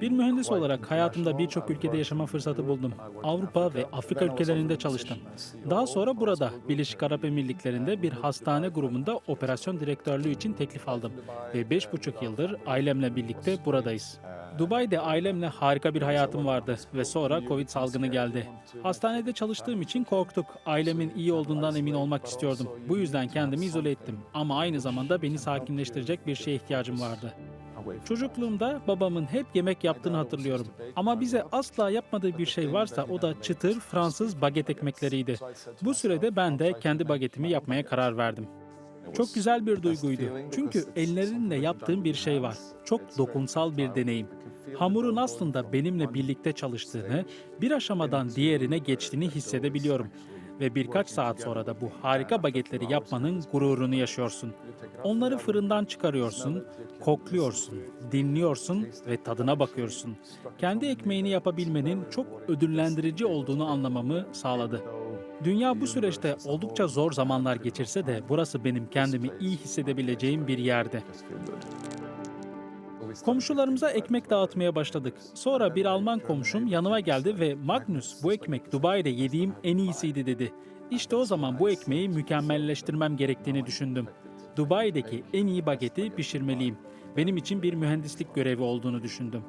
Bir mühendis olarak hayatımda birçok ülkede yaşama fırsatı buldum. Avrupa ve Afrika ülkelerinde çalıştım. Daha sonra burada Birleşik Arap Emirlikleri'nde bir hastane grubunda operasyon direktörlüğü için teklif aldım. Ve beş buçuk yıldır ailemle birlikte buradayız. Dubai'de ailemle harika bir hayatım vardı ve sonra Covid salgını geldi. Hastanede çalıştığım için korktuk. Ailemin iyi olduğundan emin olmak istiyordum. Bu yüzden kendimi izole ettim. Ama aynı zamanda beni sakinleştirecek bir şeye ihtiyacım vardı. Çocukluğumda babamın hep yemek yaptığını hatırlıyorum. Ama bize asla yapmadığı bir şey varsa o da çıtır Fransız baget ekmekleriydi. Bu sürede ben de kendi bagetimi yapmaya karar verdim. Çok güzel bir duyguydu. Çünkü ellerinle yaptığım bir şey var. Çok dokunsal bir deneyim. Hamurun aslında benimle birlikte çalıştığını, bir aşamadan diğerine geçtiğini hissedebiliyorum. Ve birkaç saat sonra da bu harika bagetleri yapmanın gururunu yaşıyorsun. Onları fırından çıkarıyorsun, kokluyorsun, dinliyorsun ve tadına bakıyorsun. Kendi ekmeğini yapabilmenin çok ödüllendirici olduğunu anlamamı sağladı. Dünya bu süreçte oldukça zor zamanlar geçirse de burası benim kendimi iyi hissedebileceğim bir yerde. Komşularımıza ekmek dağıtmaya başladık. Sonra bir Alman komşum yanıma geldi ve Magnus bu ekmek Dubai'de yediğim en iyisiydi dedi. İşte o zaman bu ekmeği mükemmelleştirmem gerektiğini düşündüm. Dubai'deki en iyi bageti pişirmeliyim. Benim için bir mühendislik görevi olduğunu düşündüm.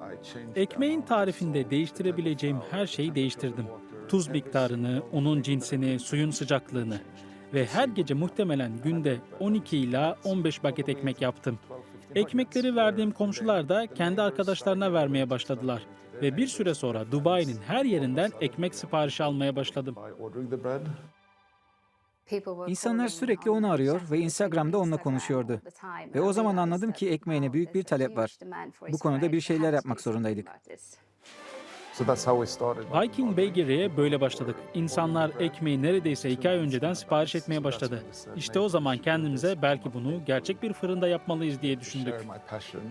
Ekmeğin tarifinde değiştirebileceğim her şeyi değiştirdim. Tuz miktarını, unun cinsini, suyun sıcaklığını ve her gece muhtemelen günde 12 ila 15 paket ekmek yaptım. Ekmekleri verdiğim komşular da kendi arkadaşlarına vermeye başladılar ve bir süre sonra Dubai'nin her yerinden ekmek siparişi almaya başladım. İnsanlar sürekli onu arıyor ve Instagram'da onunla konuşuyordu. Ve o zaman anladım ki ekmeğine büyük bir talep var. Bu konuda bir şeyler yapmak zorundaydık. Viking Bakery'e böyle başladık. İnsanlar ekmeği neredeyse iki ay önceden sipariş etmeye başladı. İşte o zaman kendimize belki bunu gerçek bir fırında yapmalıyız diye düşündük.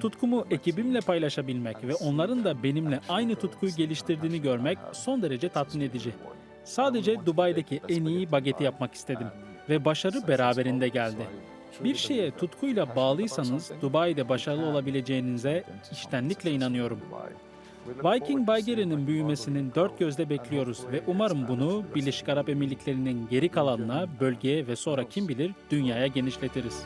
Tutkumu ekibimle paylaşabilmek ve onların da benimle aynı tutkuyu geliştirdiğini görmek son derece tatmin edici. Sadece Dubai'deki en iyi bageti yapmak istedim ve başarı beraberinde geldi. Bir şeye tutkuyla bağlıysanız Dubai'de başarılı olabileceğinize içtenlikle inanıyorum. Viking Bakery'nin büyümesinin dört gözle bekliyoruz ve umarım bunu Birleşik Arap Emirlikleri'nin geri kalanına, bölgeye ve sonra kim bilir dünyaya genişletiriz.